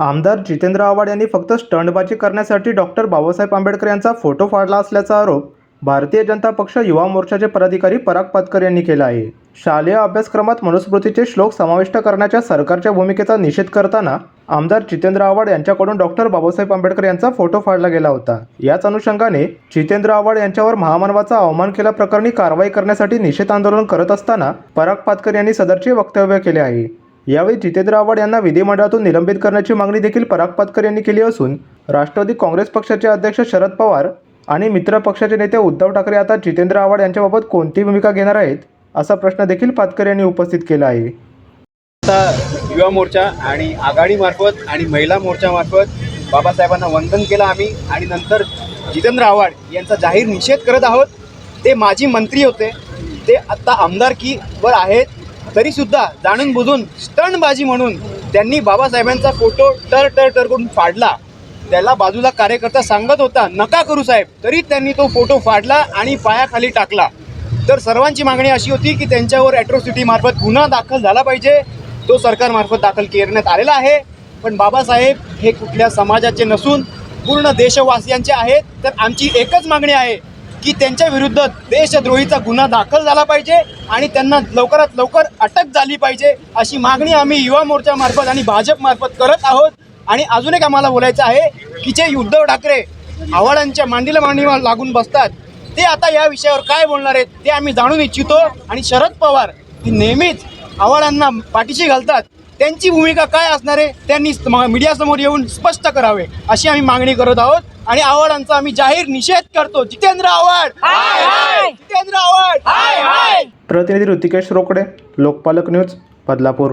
आमदार जितेंद्र आव्हाड यांनी फक्त स्टंटबाजी करण्यासाठी डॉक्टर बाबासाहेब आंबेडकर यांचा फोटो फाडला असल्याचा आरोप भारतीय जनता पक्ष युवा मोर्चाचे पदाधिकारी पराग पातकर यांनी केला आहे. शालेय अभ्यासक्रमात मनुस्मृतीचे श्लोक समाविष्ट करण्याच्या सरकारच्या भूमिकेचा निषेध करताना आमदार जितेंद्र आव्हाड यांच्याकडून डॉक्टर बाबासाहेब आंबेडकर यांचा फोटो फाडला गेला होता. याच अनुषंगाने जितेंद्र आव्हाड यांच्यावर महामानवाचा अवमान केल्याप्रकरणी कारवाई करण्यासाठी निषेध आंदोलन करत असताना पराग पातकर यांनी सदरचे वक्तव्य केले आहे. यावेळी जितेंद्र आव्हाड यांना विधिमंडळातून निलंबित करण्याची मागणी देखील पराग पातकर यांनी केली असून राष्ट्रवादी काँग्रेस पक्षाचे अध्यक्ष शरद पवार आणि मित्र पक्षाचे नेते उद्धव ठाकरे आता जितेंद्र आव्हाड यांच्याबाबत कोणती भूमिका घेणार आहेत असा प्रश्न देखील पातकर यांनी उपस्थित केला आहे. आता युवा मोर्चा आणि आघाडीमार्फत आणि महिला मोर्चामार्फत बाबासाहेबांना वंदन केलं आम्ही आणि नंतर जितेंद्र आव्हाड यांचा जाहीर निषेध करत आहोत. ते माजी मंत्री होते. ते आत्ता आमदारकीवर आहेत. तरीसुद्धा जाणून बुजून स्टंटबाजी म्हणून त्यांनी बाबासाहेबांचा फोटो टर टर टर करून फाडला. त्याला बाजूला कार्यकर्ता सांगत होता नका करू साहेब. तरी त्यांनी तो फोटो फाडला आणि पायाखाली टाकला. तर सर्वांची मागणी अशी होती की त्यांच्यावर ॲट्रोसिटीमार्फत गुन्हा दाखल झाला पाहिजे. तो सरकारमार्फत दाखल करण्यात आलेला आहे. पण बाबासाहेब हे कुठल्या समाजाचे नसून पूर्ण देशवासियांचे आहेत. तर आमची एकच मागणी आहे की त्यांच्या विरुद्ध देशद्रोहीचा गुन्हा दाखल झाला पाहिजे आणि त्यांना लवकरात लवकर अटक झाली पाहिजे अशी मागणी आम्ही युवा मोर्चामार्फत आणि भाजपमार्फत करत आहोत. आणि अजून एक आम्हाला बोलायचं आहे की जे उद्धव ठाकरे आव्हाडांच्या मांडीला मांडीला लागून बसतात ते आता या विषयावर काय बोलणार आहेत ते आम्ही जाणून इच्छितो. आणि शरद पवार ही नेहमीच आव्हाडांना पाठीशी घालतात. त्यांची भूमिका काय असणार आहे त्यांनी मीडियासमोर येऊन स्पष्ट करावे अशी आम्ही मागणी करत आहोत. आणि आव्हाडांचा आम्ही जाहीर निषेध करतो. जितेंद्र आव्हाड! जितेंद्र आव्हाड! प्रतिनिधी ऋतिकेश रोकडे लोकपालक न्यूज बदलापूर.